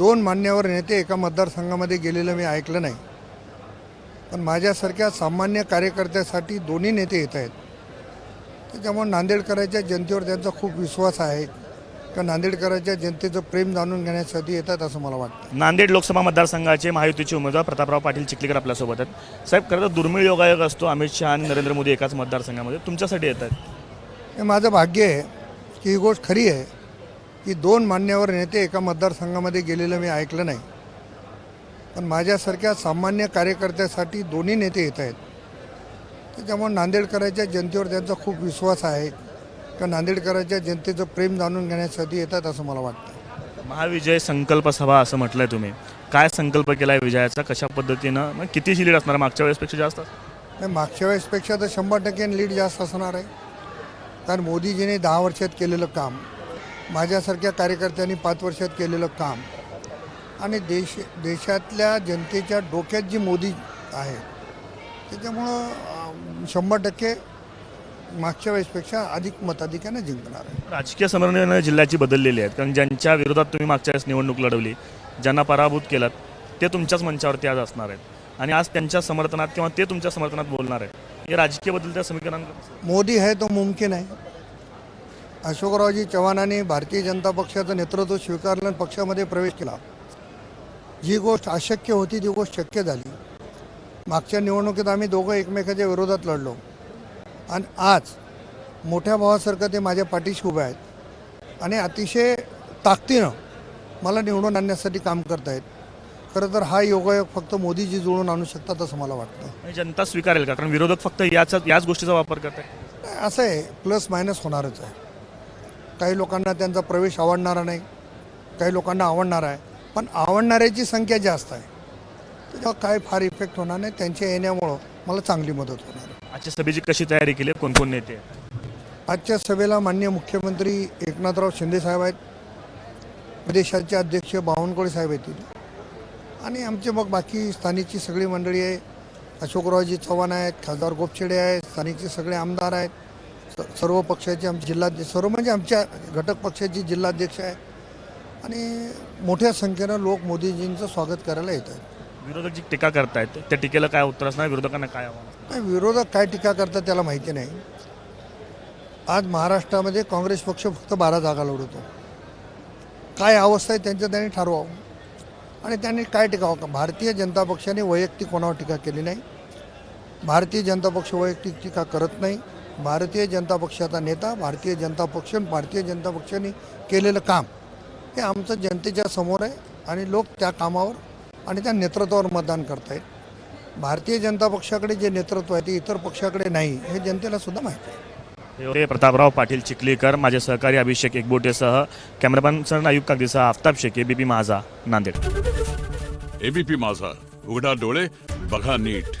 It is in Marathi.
दोन मान्यवर नेते एका मतदारसंघामध्ये गेलेलं मी ऐकलं नाही. पण माझ्यासारख्या सामान्य कार्यकर्त्यासाठी दोन्ही नेते येत आहेत. त्याच्यामुळे नांदेडकरांच्या जनतेवर त्यांचा खूप विश्वास आहे का नांदेडकरांच्या जनतेचं प्रेम जाणून घेण्यासाठी येतात असं मला वाटतं. नांदेड लोकसभा मतदारसंघाचे महायुतीचे उमेदवार प्रतापराव पाटील चिखलीकर आपल्यासोबत आहेत. साहेब खरं तर दुर्मिळ योगायोग असतो. अमित शहा आणि नरेंद्र मोदी एकाच मतदारसंघामध्ये. तुमच्यासाठी येत आहेत. हे माझं भाग्य आहे की ही गोष्ट खरी आहे. की दोन मान्यवर नेते एका मतदारसंघामध्ये गेलेलं मी ऐकलं नाही. पण माझ्यासारख्या सामान्य कार्यकर्त्यासाठी दोन्ही नेते येत आहेत. त्याच्यामुळे नांदेडकरांच्या जनतेवर त्यांचा खूप विश्वास आहे का नांदेडकरांच्या जनतेचं प्रेम जाणून घेण्यासाठी येतात असं मला वाटतं. महाविजय संकल्प सभा असं म्हटलंय तुम्ही. काय संकल्प केलाय विजयाचा? कशा पद्धतीनं? मग कितीची लीड असणार? मागच्या वेळेसपेक्षा जास्त? नाही, मागच्या वेळेसपेक्षा तर शंभर टक्के लीड जास्त असणार आहे. कारण मोदीजीने दहा वर्षात केलेलं काम. माझ्यासारख्या कार्यकर्त्यांनी पाच वर्षात केलेलं काम आणि देश देशातल्या जनतेच्या डोक्यात जी मोदी आहे त्याच्यामुळं शंभर टक्के मागच्या वेळेसपेक्षा अधिक मताधिक्याने जिंकणार आहे. राजकीय समन्वयानं जिल्ह्याची बदललेली आहेत कारण ज्यांच्या विरोधात तुम्ही मागच्या वेळेस निवडणूक लढवली ज्यांना पराभूत केलात ते तुमच्याच मंचावरती आज असणार आहेत. आणि आज त्यांच्या समर्थनात किंवा ते तुमच्या समर्थनात बोलणार आहेत. हे राजकीय बदलत्या समीकरणांकडे मोदी है तो मुमकिन आहे. अशोकरावजी चव्हाणांनी भारतीय जनता पक्षाचं नेतृत्व स्वीकारलं आणि पक्षामध्ये प्रवेश केला. जी गोष्ट अशक्य होती ती गोष्ट शक्य झाली. मागच्या निवडणुकीत आम्ही दोघं एकमेकाच्या विरोधात लढलो. आणि आज मोठ्या भावासारखं ते माझ्या पाठीशी उभे आहेत. आणि अतिशय ताकदीनं मला निवडून आणण्यासाठी काम करतायत. खरं तर हा योगायोग फक्त मोदीजी जुळून आणू शकतात असं मला वाटतं. जनता स्वीकारेल का? कारण विरोधक फक्त याचा याच गोष्टीचा वापर करतात नाही, असं आहे प्लस मायनस होणारच आहे. काही लोकांना त्यांचा प्रवेश आवडणारा नाही काही लोकांना आवडणार आहे. पण आवडणाऱ्याची संख्या जास्त आहे. त्याच्यावर काय फार इफेक्ट होणार नाही त्यांच्या येण्यामुळं मला चांगली मदत होणार आहे. आजच्या सभेची कशी तयारी केली? आहे? कोण कोण नेते? आजच्या सभेला माननीय मुख्यमंत्री एकनाथराव शिंदे साहेब आहेत. प्रदेशाचे अध्यक्ष बावनकुळे साहेब येतील. आणि आमचे मग बाकी स्थानिकची सगळी मंडळी आहे. अशोकरावजी चव्हाण आहेत खासदार गोपछेडे आहेत स्थानिकचे सगळे आमदार आहेत. सर्व पक्षाचे आमचे जिल्हाध्यक्ष सर्व म्हणजे आमच्या घटक पक्षाचे जिल्हाध्यक्ष आहेत आणि मोठ्या संख्येनं लोक मोदीजींचं स्वागत करायला येत आहेत. विरोधक जी टीका करतायत त्या टीकेला काय उत्तर असणार? विरोधकांना काय आव्हान? नाही विरोधक काय टीका करतात त्याला माहिती नाही. आज महाराष्ट्रामध्ये काँग्रेस पक्ष फक्त बारा जागा लढवतो. काय अवस्था आहे त्यांचं त्यांनी ठरवावं. आणि त्यांनी काय टीकावं का भारतीय जनता पक्षाने वैयक्तिक कोणावर टीका केली नाही. भारतीय जनता पक्ष वैयक्तिक टीका करत नाही. भारतीय जनता पक्षाचा नेता भारतीय जनता पक्ष आणि भारतीय जनता पक्षाने केलेलं काम हे आमचं जनतेच्या समोर आहे आणि लोक त्या कामावर आणि त्या नेतृत्वावर मतदान करतायत. भारतीय जनता पक्षाकडे जे नेतृत्व आहे ते इतर पक्षाकडे नाही हे जनतेला सुद्धा माहिती आहे. हे प्रतापराव पाटील चिखलीकर माझे सहकारी अभिषेक एकबोटेसह कॅमेरामॅन सर अयुब कागदीसह आफताब शेखे बीपी माझा नांदेड. एबीपी माझा उघडा डोळे बघा नीट.